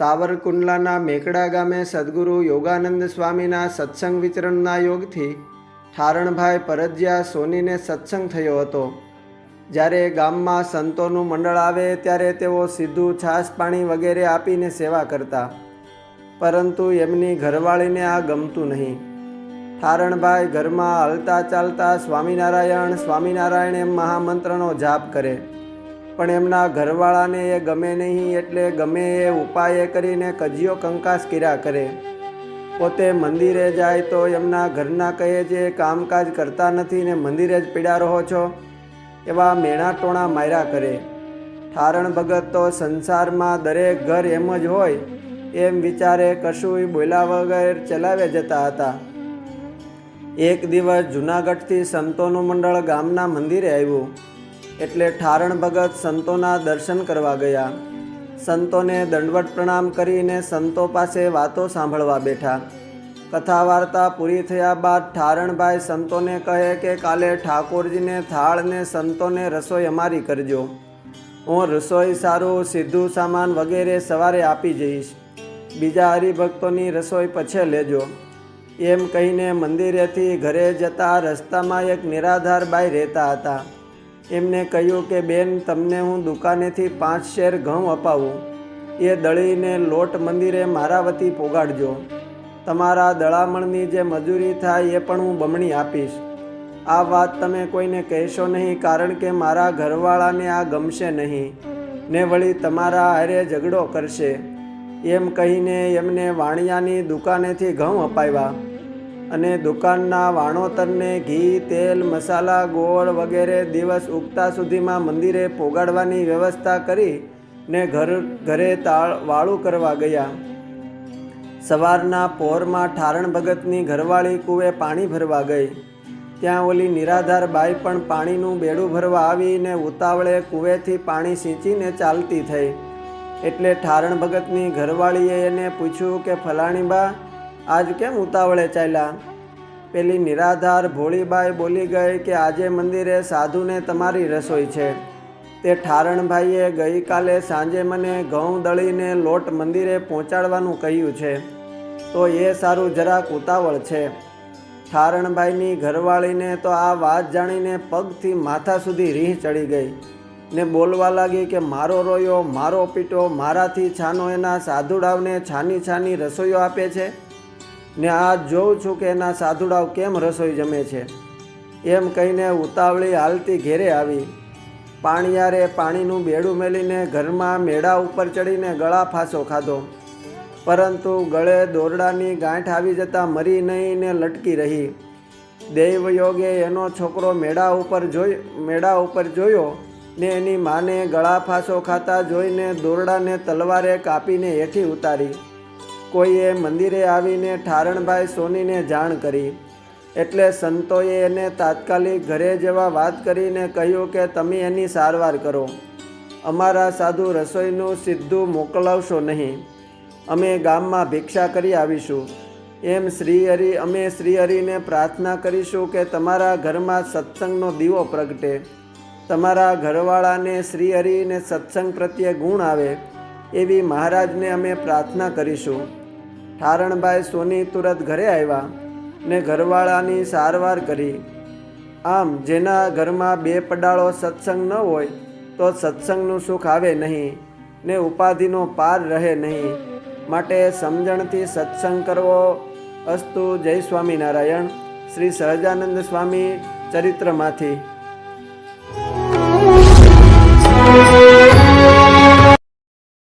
સાવરકુંડલાના મેકડા ગામે સદગુરુ યોગાનંદ સ્વામીના સત્સંગ વિચરણના યોગથી ઠારણભાઈ પરજિયા સોનીને સત્સંગ થયો હતો. જ્યારે ગામમાં સંતોનું મંડળ આવે ત્યારે તેઓ સીધું છાશ પાણી વગેરે આપીને સેવા કરતા. પરંતુ એમની ઘરવાળીને આ ગમતું નહીં. ઠારણભાઈ ઘરમાં હલતા ચાલતા સ્વામિનારાયણ સ્વામિનારાયણ એમ મહામંત્રનો જાપ કરે. પણ એમના ઘરવાળાને એ ગમે નહીં એટલે ગમે એ ઉપાય કરીને કજિયો કંકાસ કર્યા કરે. પોતે મંદિરે જાય તો એમના ઘરના કહે છે કામકાજ કરતા નથી ને મંદિરે જ પીડા રહો છો? એવા મેણા ટોણા માર્યા કરે. ઠારણ ભગત તો સંસારમાં દરેક ઘર એમ જ હોય, એમ વિચારે કશુંય બોલ્યા વગર ચલાવે જતા હતા. એક દિવસ જૂનાગઢથી સંતોનું મંડળ ગામના મંદિરે આવ્યું. એટલે ઠારણ ભગત સંતોના દર્શન કરવા ગયા. સંતોને દંડવટ પ્રણામ કરીને સંતો પાસે વાતો સાંભળવા બેઠા. કથા વાર્તા પૂરી થયા બાદ ઠારણભાઈ સંતોને કહે કે કાલે ઠાકોરજીને થાળને સંતોને રસોઈ અમારી કરજો. હું રસોઈ સારું, સીધું સામાન વગેરે સવારે આપી જઈશ. બીજા હરિભક્તોની રસોઈ પછી લેજો. એમ કહીને મંદિરેથી ઘરે જતા રસ્તામાં એક નિરાધાર બાઈ રહેતા હતા. એમને કહ્યું કે, બેન, તમને હું દુકાનેથી પાંચ શેર ઘઉં અપાવું. એ દળીને લોટ મંદિરે મારા વતી પોગાડજો. તમારા દળામણની જે મજૂરી થાય એ પણ હું બમણી આપીશ. આ વાત તમે કોઈને કહેશો નહીં, કારણ કે મારા ઘરવાળાને આ ગમશે નહીં. ને વળી તમારા હારે ઝઘડો કરશે. એમ કહીને એમને વાણિયાની દુકાનેથી ઘઉં અપાવ્યા. અને દુકાનના વાણોતરને ઘી, તેલ, મસાલા, ગોળ વગેરે દિવસ ઉગતા સુધીમાં મંદિરે પોગાડવાની વ્યવસ્થા કરી ને ઘર, ઘરે તાળ, વાળું કરવા ગયા. સવારના પોરમાં ઠારણ ભગતની ઘરવાળી કૂવે પાણી ભરવા ગઈ. ત્યાં ઓલી નિરાધાર બાઈ પણ પાણીનું બેડું ભરવા આવીને ઉતાવળે કૂવેથી પાણી સિંચીને ચાલતી થઈ. એટલે ઠારણ ભગતની ઘરવાળીએ એને પૂછ્યું કે, ફલાણી બા આજ કેમ ઉતાવળે ચાલ્યા? પેલી નિરાધાર ભોળીબાઈ બોલી ગઈ કે આજે મંદિરે સાધુને તમારી રસોઈ છે. તે ઠારણભાઈએ ગઈકાલે સાંજે મને ઘઉં દળીને લોટ મંદિરે પહોંચાડવાનું કહ્યું છે. તો એ સારું જરાક ઉતાવળ છે. ઠારણભાઈની ઘરવાળીને તો આ વાત જાણીને પગથી માથા સુધી રીહ ચડી ગઈ ને બોલવા લાગી કે મારો રોયો, મારો પીટો, મારાથી છાનો એના સાધુડાવને છાની છાની રસોઈઓ આપે છે? ને આ જોઉં છું કે એના સાધુડાવ કેમ રસોઈ જમે છે? એમ કહીને ઉતાવળી હાલતી ઘેરે આવી. પાણીયારે પાણીનું બેડું મેલીને ઘરમાં મેળા ઉપર ચડીને ગળા ફાંસો ખાધો. પરંતુ ગળે દોરડાની ગાંઠ આવી જતાં મરી નહીં ને લટકી રહી. દૈવયોગે એનો છોકરો મેળા ઉપર જોઈ, મેળા ઉપર જોયો ને એની માને ગળા ફાંસો ખાતા જોઈને દોરડાને તલવારે કાપીને હેઠી ઉતારી. કોઈએ મંદિરે આવીને ઠારણભાઈ સોનીને જાણ કરી. એટલે સંતોએ એને તાત્કાલિક ઘરે જવા વાત કરીને કહ્યું કે, તમે એની સારવાર કરો. અમારા સાધુ રસોઈનું સીધું મોકલાવશો નહીં. અમે ગામમાં ભિક્ષા કરી આવીશું. એમ શ્રીહરિ અમે શ્રીહરિને પ્રાર્થના કરીશું કે તમારા ઘરમાં સત્સંગનો દીવો પ્રગટે. તમારા ઘરવાળાને શ્રીહરિને સત્સંગ પ્રત્યે ગુણ આવે. એવી મહારાજને અમે પ્રાર્થના કરીશું. ઠારણભાઈ સોની તુરત ઘરે આવ્યા ને ઘરવાળાની સારવાર કરી. આમ જેના ઘરમાં બે પડાળો સત્સંગ ન હોય તો સત્સંગનું સુખ આવે નહીં ને ઉપાધિનો પાર રહે નહીં. માટે સમજણથી સત્સંગ કરવો અસ્તુ જય સ્વામિનારાયણ. શ્રી સહજાનંદ સ્વામી ચરિત્રમાંથી.